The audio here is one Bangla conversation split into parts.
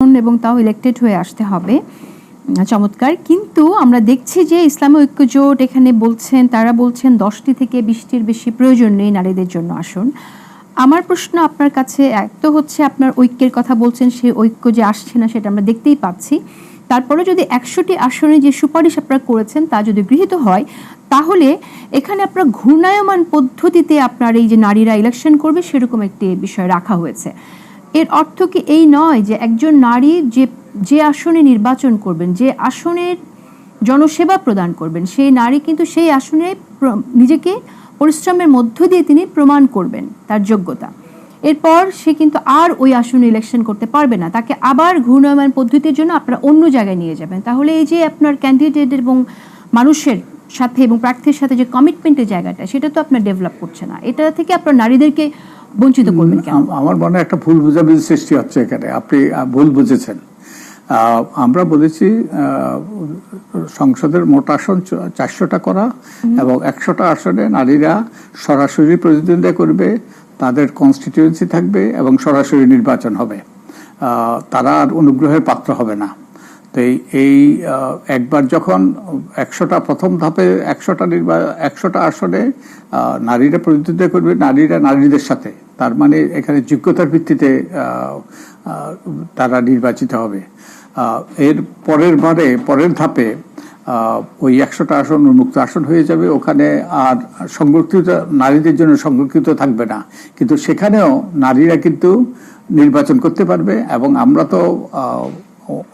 এবং তাও ইলেক্টেড হয়ে আসতে হবে। চমৎকার। কিন্তু আমরা দেখছি যে ইসলামী ঐক্য জোট এখানে বলছেন, তারা বলছেন দশটি থেকে বিশটির বেশি প্রয়োজন নেই নারীদের জন্য আসুন। আমার প্রশ্ন আপনার কাছে এক, তো হচ্ছে আপনার ঐক্যের কথা বলছেন, সেই ঐক্য যে আসছে না সেটা আমরা দেখতেই পাচ্ছি। তারপরে যদি একশোটি আসনে যে সুপারিশ আপনারা করেছেন তা যদি গৃহীত হয়, তাহলে এখানে আপনার ঘূর্ণায়মান পদ্ধতিতে আপনার এই যে নারীরা ইলেকশন করবে সেরকম একটি বিষয় রাখা হয়েছে। এর অর্থ কি এই নয় যে একজন নারী যে যে আসনে নির্বাচন করবেন, যে আসনের জনসেবা প্রদান করবেন, সেই নারী কিন্তু সেই আসনে নিজেকে পরিশ্রমের মধ্য দিয়ে তিনি প্রমাণ করবেন তার যোগ্যতা। এরপর সে কিন্তু আর ওই আসনে ইলেকশন করতে পারবে না। তাকে আবার ঘূর্ণায়মান পদ্ধতির জন্য আপনারা অন্য জায়গায় নিয়ে যাবেন। তাহলে এই যে আপনার ক্যান্ডিডেট এবং মানুষের সাথে এবং প্রার্থীর সাথে যে কমিটমেন্টের জায়গাটা, সেটা তো আপনার ডেভেলপ করছে না। এটা থেকে আপনার নারীদেরকে বঞ্চিত করবেন কেন? আমার মনে একটা ভুল বোঝাবুঝি সৃষ্টি হচ্ছে এখানে। আপনি ভুল বুঝেছেন। আমরা বলেছি আহ, সংসদের মোট আসন চারশোটা করা এবং একশোটা আসনে নারীরা সরাসরি প্রতিদ্বন্দ্বিতা করবে তাদের কনস্টিটিউয়েন্সি থাকবে এবং সরাসরি নির্বাচন হবে। আহ, তারা আর অনুগ্রহের পাত্র হবে না। তো এই- একবার যখন একশোটা প্রথম ধাপে একশোটা নির্বা, একশোটা আসনে নারীরা প্রতিদ্বন্দ্বিতা করবে নারীরা নারীদের সাথে। তার মানে এখানে যোগ্যতার ভিত্তিতে তারা নির্বাচিত হবে। এর পরের বারে, পরের ধাপে ওই একশোটা আসন, উন্মুক্ত আসন হয়ে যাবে। ওখানে আর সংরক্ষিত, নারীদের জন্য সংরক্ষিত থাকবে না। কিন্তু সেখানেও নারীরা কিন্তু নির্বাচন করতে পারবে এবং আমরা তো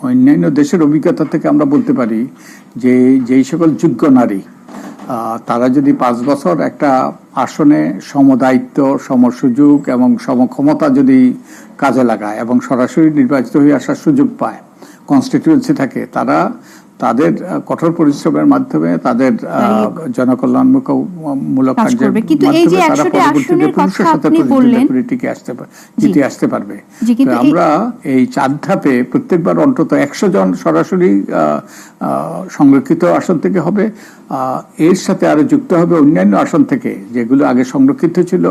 অন্যান্য দেশের অভিজ্ঞতা থেকে আমরা বলতে পারি যে যেই সকল যোগ্য নারী তারা যদি পাঁচ বছর একটা আসনে সমদায়িত্ব, সমসুযোগ এবং সমক্ষমতা যদি কাজে লাগায় এবং সরাসরি নির্বাচিত হয়ে আসার সুযোগ পায় কনস্টিটিউয়েন্সি থাকে, তারা তাদের কঠোর পরিশ্রমের মাধ্যমে তাদের আহ, জনকল্যাণমূলক মূলক কিন্তু এই যে মাধ্যমে 100টি আসনের কথা আপনি বললেন। টিকে আসতে জিতে আসতে পারবে। আমরা এই চার ধাপে প্রত্যেকবার অন্তত একশো জন সরাসরি সংরক্ষিত আসন থেকে হবে। আহ, এর সাথে আরও যুক্ত হবে অন্যান্য আসন থেকে যেগুলো আগে সংরক্ষিত ছিল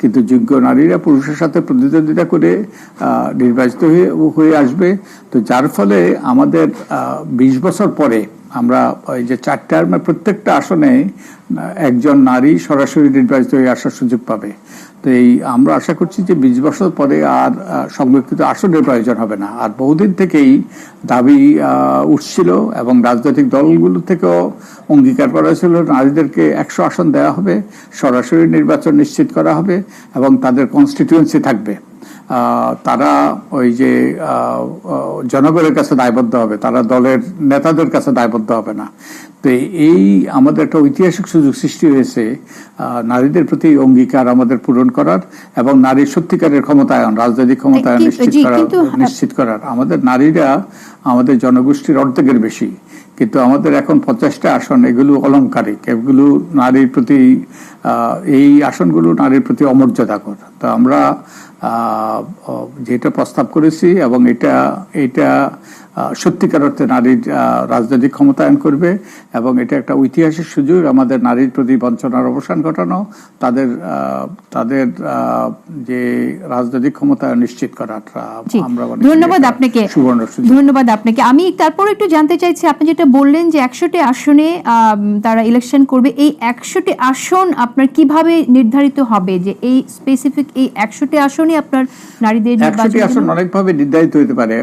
কিন্তু যোগ্য নারীরা পুরুষের সাথে প্রতিদ্বন্দ্বিতা করে আহ, নির্বাচিত হয়ে হয়ে আসবে। তো যার ফলে আমাদের বিশ বছর পরে আমরা ওই যে চার টার্মের প্রত্যেকটা আসনে একজন নারী সরাসরি নির্বাচিত হয়ে আসার সুযোগ পাবে। তো এই আমরা আশা করছি যে বিশ বছর পরে আর সংরক্ষিত আসনের প্রয়োজন হবে না। আর বহুদিন থেকেই দাবি উঠছিল এবং রাজনৈতিক দলগুলো থেকেও অঙ্গীকার করা হয়েছিল, নারীদেরকে একশো আসন দেওয়া হবে, সরাসরি নির্বাচন নিশ্চিত করা হবে এবং তাদের কনস্টিটিউয়েন্সি থাকবে। তারা ওই যে জনগণের কাছে দায়বদ্ধ হবে তারা দলের নেতাদের কাছে দায়বদ্ধ হবে না। তো এই আমাদের একটা ঐতিহাসিক সুযোগ সৃষ্টি হয়েছে নারীদের প্রতি অঙ্গীকার আমাদের পূরণ করার এবং নারীর সত্যিকারের ক্ষমতায়ন রাজনৈতিক ক্ষমতায়ন নিশ্চিত করার নিশ্চিত করার। আমাদের নারীরা আমাদের জনগোষ্ঠীর অর্ধেকের বেশি। কিন্তু আমাদের এখন পঞ্চাশটা আসন এগুলো অলংকারিক এগুলো নারীর প্রতি এই আসনগুলো নারীর প্রতি অমর্যাদাকর। তো আমরা যেটা প্রস্তাব করেছি এবং এটা এটা সত্যিকার অর্থে নারীর রাজনৈতিক ক্ষমতায়ন করবে এবং এটা একটা ঐতিহাসিক সুযোগ। আমাদের নারীর প্রতি বঞ্চনার অবসান ঘটানো তাদের তাদের যে রাজনৈতিক ক্ষমতায়ন নিশ্চিত আমরা ধন্যবাদ আপনাকে। ধন্যবাদ আপনাকে। আমি তারপর একটু জানতে চাইছি আপনি যেটা বললেন যে একশোটি আসনে তারা ইলেকশন করবে এই একশোটি আসন আপনার কীভাবে নির্ধারিত হবে? যে এই স্পেসিফিক এই একশোটি আসনে আপনার নারীদের একশোটি আসন অনেকভাবে নির্ধারিত হতে পারে।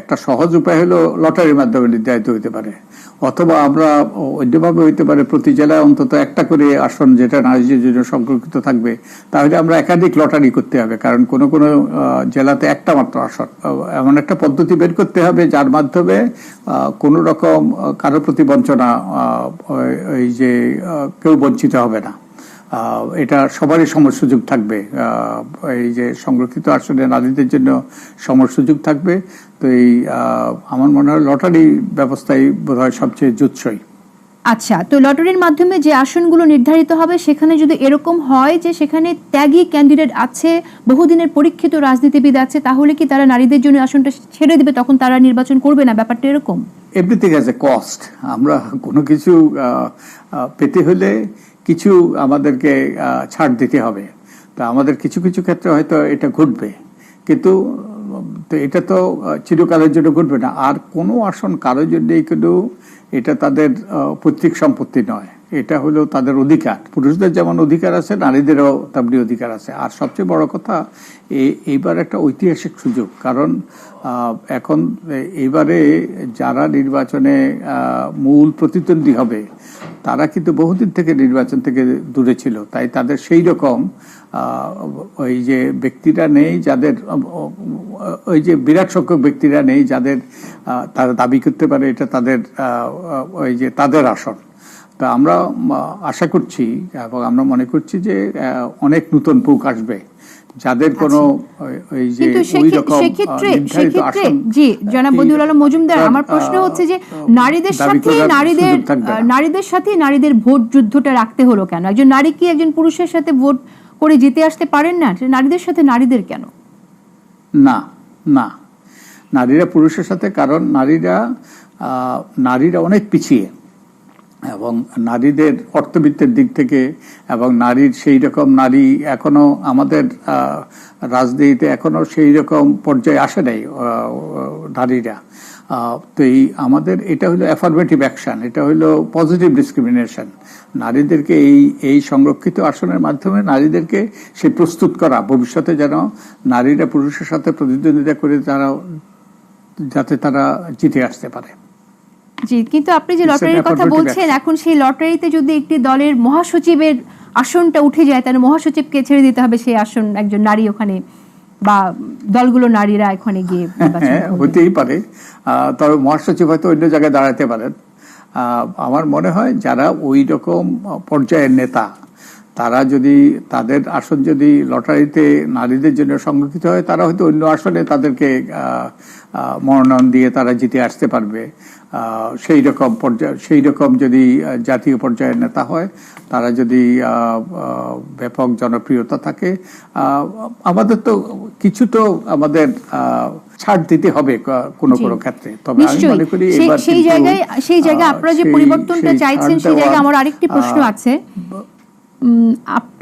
একটা সহজ উপায় হলো লটারির মাধ্যমে নির্ধারিত হতে পারে। অথবা আমরা অন্যভাবে হইতে পারে প্রতি জেলায় অন্তত একটা করে আসন যেটা নারীদের জন্য সংরক্ষিত থাকবে তাহলে আমরা একাধিক লটারি করতে হবে। কারণ কোন কোন জেলাতে একটা মাত্র আসন এমন একটা পদ্ধতি বের করতে হবে যার মাধ্যমে কোন রকম কারও প্রতি বঞ্চনা ওই যে কেউ বঞ্চিত হবে না। এটা সবারই সমর সুযোগ থাকবে এই যে সংরক্ষিত আসনে নারীদের জন্য সমর সুযোগ থাকবে। তো এই আমার মনে হয় লটারি ব্যবস্থাই বোধহয় সবচেয়ে জুৎসই আচ্ছা তো লটারির মাধ্যমে যে আসনগুলো নির্ধারিত হবে, সেখানে যদি এরকম হয় যে সেখানে ত্যাগী ক্যান্ডিডেট আছে, বহুদিনের পরীক্ষিত রাজনীতিবিদ আছে, তাহলে কি তারা নারীদের জন্য আসনটা ছেড়ে দেবে, তখন তারা নির্বাচন করবে না? ব্যাপারটা এরকম? এভরিথিং অ্যাজ এ কস্ট আমরা কোনো কিছু পেতে হলে কিছু আমাদেরকে ছাড় দিতে হবে। তা আমাদের কিছু কিছু ক্ষেত্রে হয়তো এটা ঘটবে। কিন্তু, তো এটা তো চিরকালের জন্য ঘটবে না। আর কোনো আসন কারোর জন্যই কিন্তু এটা তাদের পৈতৃক সম্পত্তি নয়। এটা হলো তাদের অধিকার। পুরুষদের যেমন অধিকার আছে, নারীদেরও তেমনি অধিকার আছে। আর সবচেয়ে বড় কথা এইবার একটা ঐতিহাসিক সুযোগ। কারণ এখন এ- এইবারে যারা নির্বাচনে মূল প্রতিদ্বন্দ্বী হবে, তারা কিন্তু বহুদিন থেকে নির্বাচন থেকে দূরে ছিল। তাই তাদের সেই রকম ওই যে ব্যক্তিরা নেই যাদের ওই যে বিরাট সংখ্যক ব্যক্তিরা নেই যাদের তারা দাবি করতে পারে এটা তাদের ওই যে তাদের আসন। তা আমরা আশা করছি এবং আমরা মনে করছি যে অনেক নতুন পুক আসবে। যাদের কোনো ওই- ওই যে ওই রকম সেক্ষেত্রে জি জনাব বদিউল আলম মজুমদার আমার প্রশ্ন হচ্ছে যে নারীদের সাথে নারীদের নারীদের সাথে নারীদের ভোট যুদ্ধটা রাখতে হলো কেন? একজন নারী কি একজন পুরুষের সাথে ভোট করে জিতে আসতে পারেন না? নারীদের সাথে নারীদের কেন? না না। নারীরা পুরুষের সাথে কারণ নারীরা নারীরা অনেক পিছিয়ে। এবং নারীদের অর্থবিত্তের দিক থেকে এবং নারীর সেই রকম নারী এখনও আমাদের রাজনীতিতে এখনও সেই রকম পর্যায়ে আসে নাই নারীরা। তো এই আমাদের এটা হলো অ্যাফার্মেটিভ অ্যাকশন এটা হলো পজিটিভ ডিসক্রিমিনেশন নারীদেরকে এই এই সংরক্ষিত আসনের মাধ্যমে নারীদেরকে সে প্রস্তুত করা, ভবিষ্যতে যেন নারীরা পুরুষের সাথে প্রতিদ্বন্দ্বিতা করে তারা, যাতে তারা জিতে আসতে পারে। জি কিন্তু আপনি যে লটারির কথা বলছেন এখন সেই লটারিতে যদি একটি দলের মহাসচিবের আসনটা উঠে যায় তাহলে মহাসচিবকে ছেড়ে দিতে হবে সেই আসন একজন নারী ওখানে বা দলগুলো নারীরা ওখানে গিয়ে হ্যাঁ হতেই পারে। তবে মহাসচিব হয়তো অন্য জায়গায় দাঁড়াতে পারেন। আহ, আমার মনে হয় যারা ওই রকম পর্যায়ের নেতা তারা যদি তাদের আসন যদি লটারিতে নারীদের জন্য সংরক্ষিত হয় তারা হয়তো অন্য আসনে তাদেরকে মনোনয়ন দিয়ে তারা জিতে আসতে পারবে। সেই রকম পর্যায়ে সেই রকম যদি জাতীয় পর্যায়ের নেতা হয় তারা যদি ব্যাপক জনপ্রিয়তা থাকে আহ, আমাদের তো কিছু তো আমাদের আহ, ছাড় দিতে হবে কোনো কোনো ক্ষেত্রে। তবে আমি মনে করি সেই- জায়গায় সেই জায়গায় আপনারা যে পরিবর্তনটা চাইছেন সেই জায়গায় আমার আরেকটি প্রশ্ন আছে। আপনার